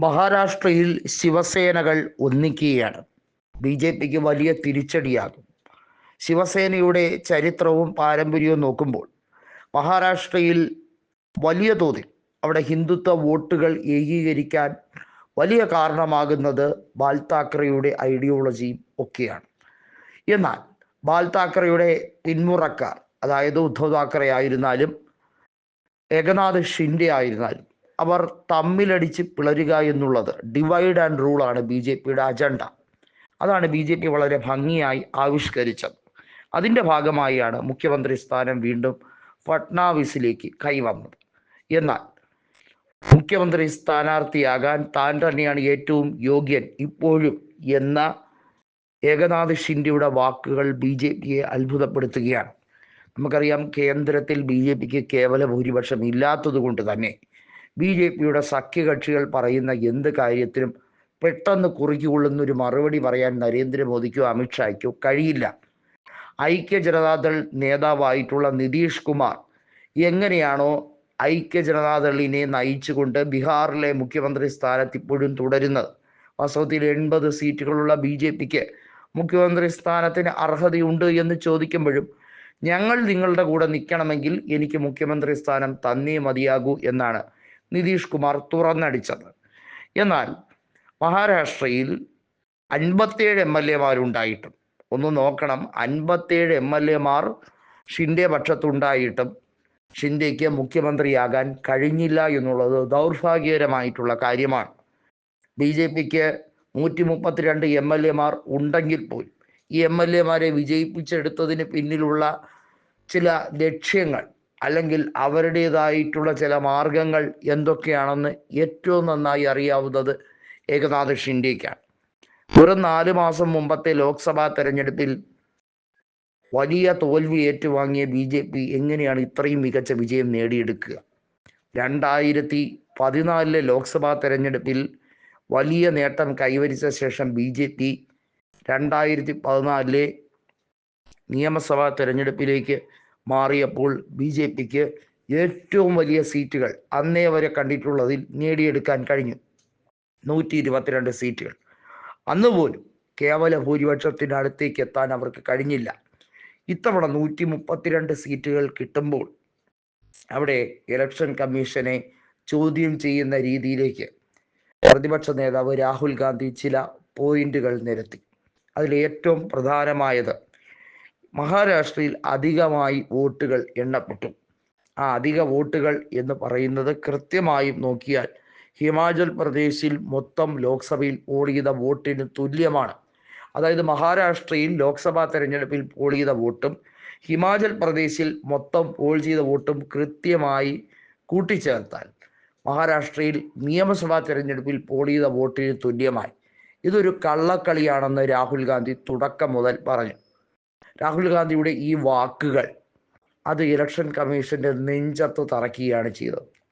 മഹാരാഷ്ട്രയിൽ ശിവസേനകൾ ഒന്നിക്കുകയാണ്. B J പിക്ക് വലിയ തിരിച്ചടിയാകും. ശിവസേനയുടെ ചരിത്രവും പാരമ്പര്യവും നോക്കുമ്പോൾ മഹാരാഷ്ട്രയിൽ വലിയ തോതിൽ അവിടെ ഹിന്ദുത്വ വോട്ടുകൾ ഏകീകരിക്കാൻ വലിയ കാരണമാകുന്നത് ബാൽ താക്കറെയുടെ ഐഡിയോളജിയും ഒക്കെയാണ്. എന്നാൽ ബാൽ താക്കറെയുടെ പിന്മുറക്കാർ അതായത് ഉദ്ധവ് താക്കറെ ആയിരുന്നാലും ഏകനാഥ് ഷിൻഡെ ആയിരുന്നാലും അവർ തമ്മിലടിച്ച് പിളരുക എന്നുള്ളത് ഡിവൈഡ് ആൻഡ് റൂൾ ആണ് ബി ജെ പിയുടെ അജണ്ട അതാണ് ബി ജെ പി വളരെ ഭംഗിയായി ആവിഷ്കരിച്ചത്. അതിന്റെ ഭാഗമായാണ് മുഖ്യമന്ത്രി സ്ഥാനം വീണ്ടും ഫട്നാവിസിലേക്ക് കൈവന്നത്. എന്നാൽ മുഖ്യമന്ത്രി സ്ഥാനാർത്ഥിയാകാൻ താൻ തന്നെയാണ് ഏറ്റവും യോഗ്യൻ ഇപ്പോഴും എന്ന ഏകനാഥ് ഷിൻഡെയുടെ വാക്കുകൾ ബി ജെ പിയെ അത്ഭുതപ്പെടുത്തുകയാണ്. നമുക്കറിയാം കേന്ദ്രത്തിൽ ബി ജെ പിക്ക് കേവല ഭൂരിപക്ഷം ഇല്ലാത്തത് കൊണ്ട് തന്നെ ബി ജെ പിയുടെ സഖ്യകക്ഷികൾ പറയുന്ന എന്ത് കാര്യത്തിനും പെട്ടെന്ന് കുറുക്കിക്കൊള്ളുന്ന ഒരു മറുപടി പറയാൻ നരേന്ദ്രമോദിക്കോ അമിത്ഷായ്ക്കോ കഴിയില്ല. ഐക്യ ജനതാദൾ നേതാവായിട്ടുള്ള നിതീഷ് കുമാർ എങ്ങനെയാണോ ഐക്യ ജനതാദളിനെ നയിച്ചുകൊണ്ട് ബീഹാറിലെ മുഖ്യമന്ത്രി സ്ഥാനത്ത് ഇപ്പോഴും തുടരുന്നത്. വാസ്തവത്തിൽ എൺപത് സീറ്റുകളുള്ള ബി ജെ പിക്ക് മുഖ്യമന്ത്രി സ്ഥാനത്തിന് അർഹതയുണ്ട് എന്ന് ചോദിക്കുമ്പോഴും ഞങ്ങൾ നിങ്ങളുടെ കൂടെ നിൽക്കണമെങ്കിൽ എനിക്ക് മുഖ്യമന്ത്രി സ്ഥാനം തന്നേ മതിയാകൂ എന്നാണ് നിതീഷ് കുമാർ തുറന്നടിച്ചത്. എന്നാൽ മഹാരാഷ്ട്രയിൽ അൻപത്തേഴ് എം എൽ എമാരുണ്ടായിട്ടും ഒന്ന് നോക്കണം അൻപത്തേഴ് എം എൽ എമാർ ഷിൻഡെ പക്ഷത്തുണ്ടായിട്ടും ഷിൻഡെക്ക് മുഖ്യമന്ത്രിയാകാൻ കഴിഞ്ഞില്ല എന്നുള്ളത് ദൗർഭാഗ്യകരമായിട്ടുള്ള കാര്യമാണ്. ബി ജെ പിക്ക് നൂറ്റി മുപ്പത്തിരണ്ട് എം എൽ എമാർ ഉണ്ടെങ്കിൽ പോലും ഈ എം എൽ എമാരെ വിജയിപ്പിച്ചെടുത്തതിന് പിന്നിലുള്ള ചില ലക്ഷ്യങ്ങൾ അല്ലെങ്കിൽ അവരുടേതായിട്ടുള്ള ചില മാർഗങ്ങൾ എന്തൊക്കെയാണെന്ന് ഏറ്റവും നന്നായി അറിയാവുന്നത് ഏകനാഥ് ഷിൻഡേക്കാണ് വെറും നാല് മാസം മുമ്പത്തെ ലോക്സഭാ തെരഞ്ഞെടുപ്പിൽ വലിയ തോൽവി ഏറ്റുവാങ്ങിയ ബി ജെ പി എങ്ങനെയാണ് ഇത്രയും മികച്ച വിജയം നേടിയെടുക്കുക? രണ്ടായിരത്തി പതിനാലിലെ ലോക്സഭാ തെരഞ്ഞെടുപ്പിൽ വലിയ നേട്ടം കൈവരിച്ച ശേഷം ബി ജെ പി രണ്ടായിരത്തി പതിനാലിലെ നിയമസഭാ തെരഞ്ഞെടുപ്പിലേക്ക് മാറിയപ്പോൾ ബി ജെ പിക്ക് ഏറ്റവും വലിയ സീറ്റുകൾ അന്നേ വരെ കണ്ടിട്ടുള്ളതിൽ നേടിയെടുക്കാൻ കഴിഞ്ഞു. നൂറ്റി ഇരുപത്തിരണ്ട് സീറ്റുകൾ അന്നുപോലും കേവല ഭൂരിപക്ഷത്തിന്റെ അടുത്തേക്ക് എത്താൻ അവർക്ക് കഴിഞ്ഞില്ല. ഇത്തവണ നൂറ്റി മുപ്പത്തിരണ്ട് സീറ്റുകൾ കിട്ടുമ്പോൾ അവിടെ ഇലക്ഷൻ കമ്മീഷനെ ചോദ്യം ചെയ്യുന്ന രീതിയിലേക്ക് പ്രതിപക്ഷ നേതാവ് രാഹുൽ ഗാന്ധി ചില പോയിന്റുകൾ നിരത്തി. അതിൽ ഏറ്റവും പ്രധാനമായത് മഹാരാഷ്ട്രയിൽ അധികമായി വോട്ടുകൾ എണ്ണപ്പെട്ടു. ആ അധിക വോട്ടുകൾ എന്ന് പറയുന്നത് കൃത്യമായും നോക്കിയാൽ ഹിമാചൽ പ്രദേശിൽ മൊത്തം ലോക്സഭയിൽ പോൾ ചെയ്ത വോട്ടിന് തുല്യമാണ്. അതായത് മഹാരാഷ്ട്രയിൽ ലോക്സഭാ തെരഞ്ഞെടുപ്പിൽ പോൾ ചെയ്ത വോട്ടും ഹിമാചൽ പ്രദേശിൽ മൊത്തം പോൾ ചെയ്ത വോട്ടും കൃത്യമായി കൂട്ടിച്ചേർത്താൽ മഹാരാഷ്ട്രയിൽ നിയമസഭാ തെരഞ്ഞെടുപ്പിൽ പോൾ ചെയ്ത വോട്ടിന് തുല്യമായി. ഇതൊരു കള്ളക്കളിയാണെന്ന് രാഹുൽ ഗാന്ധി തുടക്കം മുതൽ പറഞ്ഞു. രാഹുൽ ഗാന്ധിയുടെ ഈ വാക്കുകൾ അത് ഇലക്ഷൻ കമ്മീഷന്റെ നെഞ്ചത്ത് തറക്കുകയാണ് ചെയ്തത്.